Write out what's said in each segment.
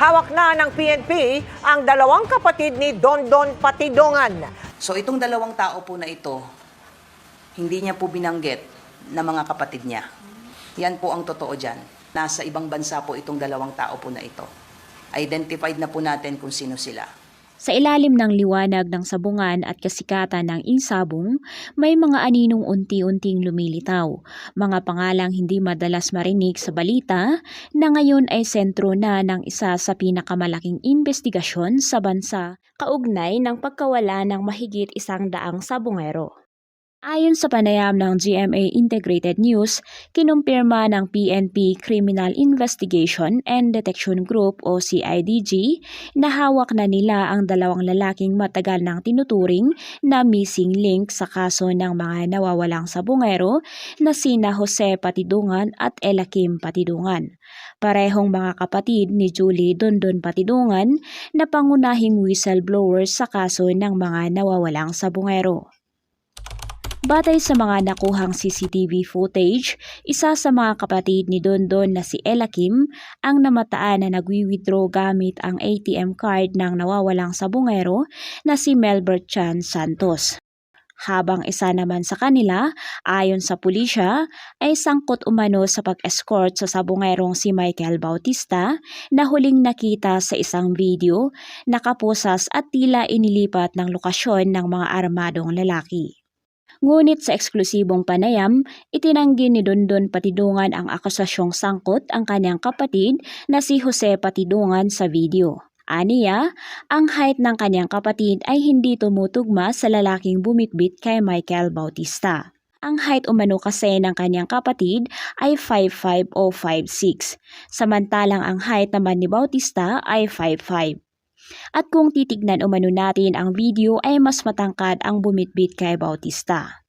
Hawak na ng PNP ang dalawang kapatid ni Dondon Patidongan. So itong dalawang tao po na ito, hindi niya po binanggit na mga kapatid niya. Yan po ang totoo dyan. Nasa ibang bansa po itong dalawang tao po na ito. Identified na po natin kung sino sila. Sa ilalim ng liwanag ng sabungan at kasikatan ng insabong, may mga aninong unti-unting lumilitaw, mga pangalang hindi madalas marinig sa balita na ngayon ay sentro na ng isa sa pinakamalaking investigasyon sa bansa kaugnay ng pagkawala ng mahigit isang daang sabungero. Ayon sa panayam ng GMA Integrated News, kinumpirma ng PNP Criminal Investigation and Detection Group o CIDG na hawak na nila ang dalawang lalaking matagal nang tinuturing na missing link sa kaso ng mga nawawalang sabungero na sina Jose Patidungan at Elakim Patidungan. Parehong mga kapatid ni Julie Dondon Patidungan na pangunahing whistleblowers sa kaso ng mga nawawalang sabungero. Batay sa mga nakuhang CCTV footage, isa sa mga kapatid ni Dondon na si Ella Kim ang namataan na nagwi-withdraw gamit ang ATM card ng nawawalang sabungero na si Melbert Chan Santos. Habang isa naman sa kanila, ayon sa pulisya, ay sangkot umano sa pag-escort sa sabungerong si Michael Bautista na huling nakita sa isang video, nakaposas at tila inilipat ng lokasyon ng mga armadong lalaki. Ngunit sa eksklusibong panayam, itinanggi ni Dondon Patidungan ang akusasyong sangkot ang kanyang kapatid na si Jose Patidungan sa video. Aniya, ang height ng kanyang kapatid ay hindi tumutugma sa lalaking bumitbit kay Michael Bautista. Ang height umano kasi ng kanyang kapatid ay 5'5 o 5'6, samantalang ang height naman ni Bautista ay 5'5. At kung titignan umano natin ang video ay mas matangkad ang bumitbit kay Bautista.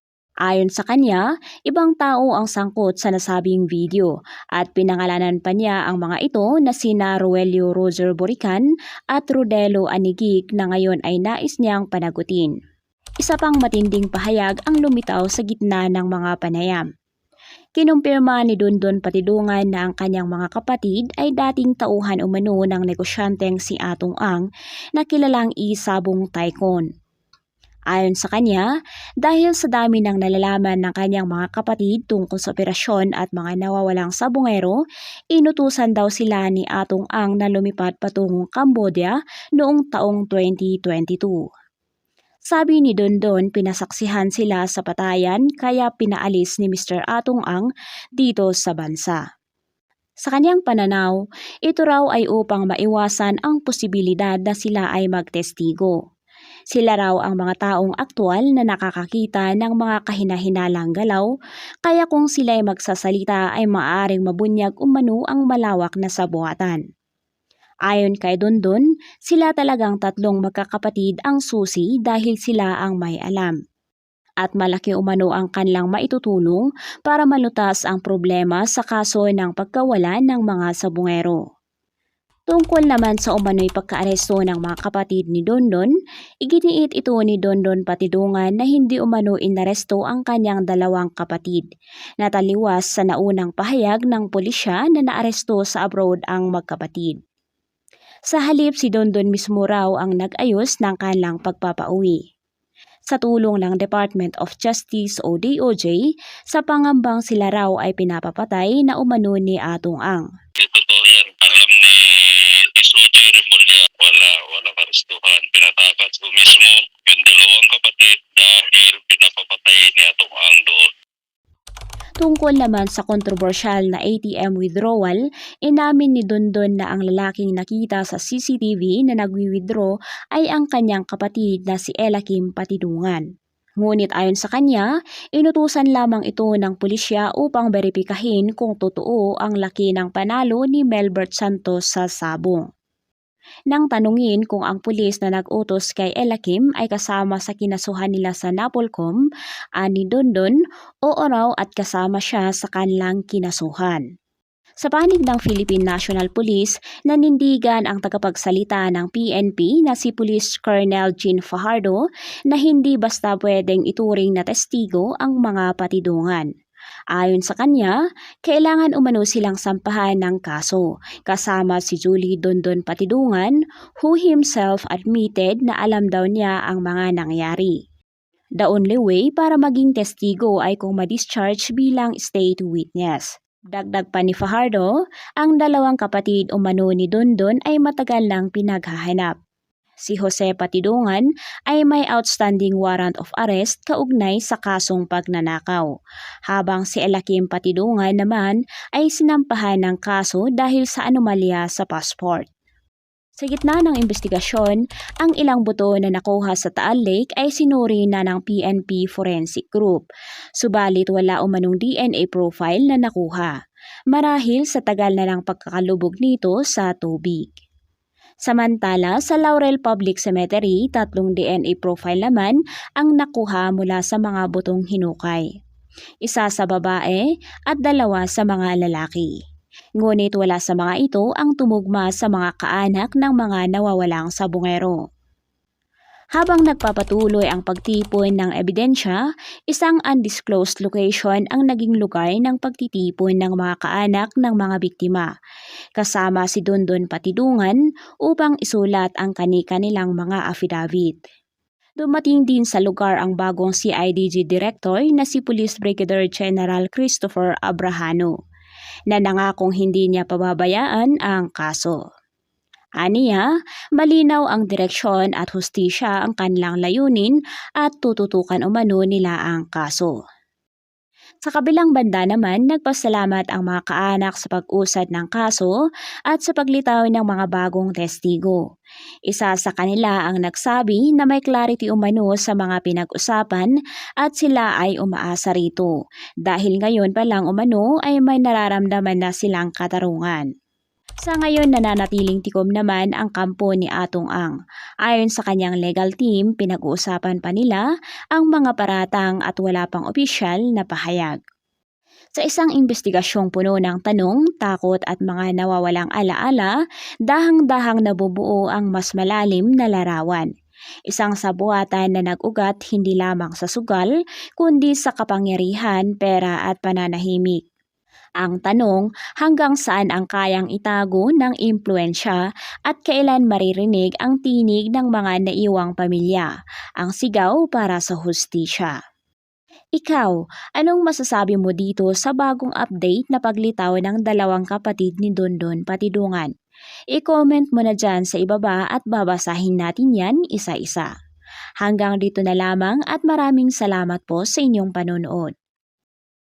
Ayon sa kanya, ibang tao ang sangkot sa nasabing video at pinangalanan pa niya ang mga ito na sina Roelio Roger Borican at Rodelo Anigig na ngayon ay nais niyang panagutin. Isa pang matinding pahayag ang lumitaw sa gitna ng mga panayam. Kinumpirma ni Dundon Patidungan na ang kanyang mga kapatid ay dating tauhan umano ng negosyanteng si Atong Ang na kilalang isabong Taikon. Ayon sa kanya, dahil sa dami ng nalalaman ng kanyang mga kapatid tungkol sa operasyon at mga nawawalang sabungero, inutusan daw sila ni Atong Ang na lumipat patungong Cambodia noong taong 2022. Sabi ni Dondon, pinasaksihan sila sa patayan kaya pinaalis ni Mr. Atong Ang dito sa bansa. Sa kanyang pananaw, ito raw ay upang maiwasan ang posibilidad na sila ay magtestigo. Sila raw ang mga taong aktwal na nakakakita ng mga kahinahinalang galaw, kaya kung sila ay magsasalita ay maaaring mabunyag umano ang malawak na sabuatan. Ayon kay Dondon, sila talagang tatlong magkakapatid ang susi dahil sila ang may alam. At malaki umano ang kanilang maitutulong para malutas ang problema sa kaso ng pagkawala ng mga sabungero. Tungkol naman sa umano'y pagkaaresto ng mga kapatid ni Dondon, iginiit ito ni Dondon Patidungan na hindi umano inaresto ang kanyang dalawang kapatid. Nataliwas sa naunang pahayag ng pulisya na naaresto sa abroad ang magkapatid. Sa halip si Dondon mismo raw ang nag-ayos ng kanilang pagpapauwi. Sa tulong ng Department of Justice o DOJ, sa pangambang sila raw ay pinapapatay na umano ni Atong Ang. Di totoo yan. Alam ni Isoche Remulla, wala, walang arestuhan. Pinatakas ko mismo yung dalawang kapatid dahil pinapapatay ni Atong Ang doon. Tungkol naman sa kontrobersyal na ATM withdrawal, inamin ni Dondon na ang lalaking nakita sa CCTV na nagwi-withdraw ay ang kanyang kapatid na si Ella Kim Patidungan. Ngunit ayon sa kanya, inutusan lamang ito ng pulisya upang beripikahin kung totoo ang laki ng panalo ni Melbert Santos sa sabong. Nang tanungin kung ang pulis na nag-utos kay Ella Kim ay kasama sa kinasuhan nila sa Napolcom, ani Dondon, oo raw at kasama siya sa kanilang kinasuhan. Sa panig ng Philippine National Police, nanindigan ang tagapagsalita ng PNP na si Police Colonel Jean Fajardo na hindi basta pwedeng ituring na testigo ang mga patidungan. Ayon sa kanya, kailangan umano silang sampahan ng kaso, kasama si Julie Dondon Patidungan, who himself admitted na alam daw niya ang mga nangyari. The only way para maging testigo ay kung ma-discharge bilang state witness. Dagdag pa ni Fajardo, ang dalawang kapatid umano ni Dondon ay matagal nang pinaghahanap. Si Jose Patidungan ay may outstanding warrant of arrest kaugnay sa kasong pagnanakaw, habang si Elakim Patidungan naman ay sinampahan ng kaso dahil sa anomalya sa passport. Sa gitna ng investigasyon, ang ilang buto na nakuha sa Taal Lake ay sinuri na ng PNP Forensic Group, subalit wala umanong DNA profile na nakuha, marahil sa tagal na ng pagkakalubog nito sa tubig. Samantala, sa Laurel Public Cemetery, tatlong DNA profile naman ang nakuha mula sa mga butong hinukay. Isa sa babae at dalawa sa mga lalaki. Ngunit wala sa mga ito ang tumugma sa mga kaanak ng mga nawawalang sabungero. Habang nagpapatuloy ang pagtipon ng ebidensya, isang undisclosed location ang naging lugar ng pagtitipon ng mga kaanak ng mga biktima, kasama si Dondon Patidungan upang isulat ang kani-kanilang mga affidavit. Dumating din sa lugar ang bagong CIDG Director na si Police Brigadier General Christopher Abrahano, na nangakong hindi niya pababayaan ang kaso. Aniya, malinaw ang direksyon at hustisya ang kanilang layunin at tututukan umano nila ang kaso. Sa kabilang banda naman, nagpasalamat ang mga kaanak sa pag-usad ng kaso at sa paglitaw ng mga bagong testigo. Isa sa kanila ang nagsabi na may clarity umano sa mga pinag-usapan at sila ay umaasa rito dahil ngayon pa lang umano ay may nararamdaman na silang katarungan. Sa ngayon nananatiling tikom naman ang kampo ni Atong Ang. Ayon sa kanyang legal team, pinag-uusapan pa nila ang mga paratang at wala pang opisyal na pahayag. Sa isang investigasyong puno ng tanong, takot at mga nawawalang alaala, dahang-dahang nabubuo ang mas malalim na larawan. Isang sabuatan na nag-ugat hindi lamang sa sugal, kundi sa kapangyarihan, pera at pananahimik. Ang tanong, hanggang saan ang kayang itago ng impluensya at kailan maririnig ang tinig ng mga naiwang pamilya, ang sigaw para sa hustisya. Ikaw, anong masasabi mo dito sa bagong update na paglitaw ng dalawang kapatid ni Dondon Patidungan? I-comment mo na dyan sa ibaba at babasahin natin yan isa-isa. Hanggang dito na lamang at maraming salamat po sa inyong panonood.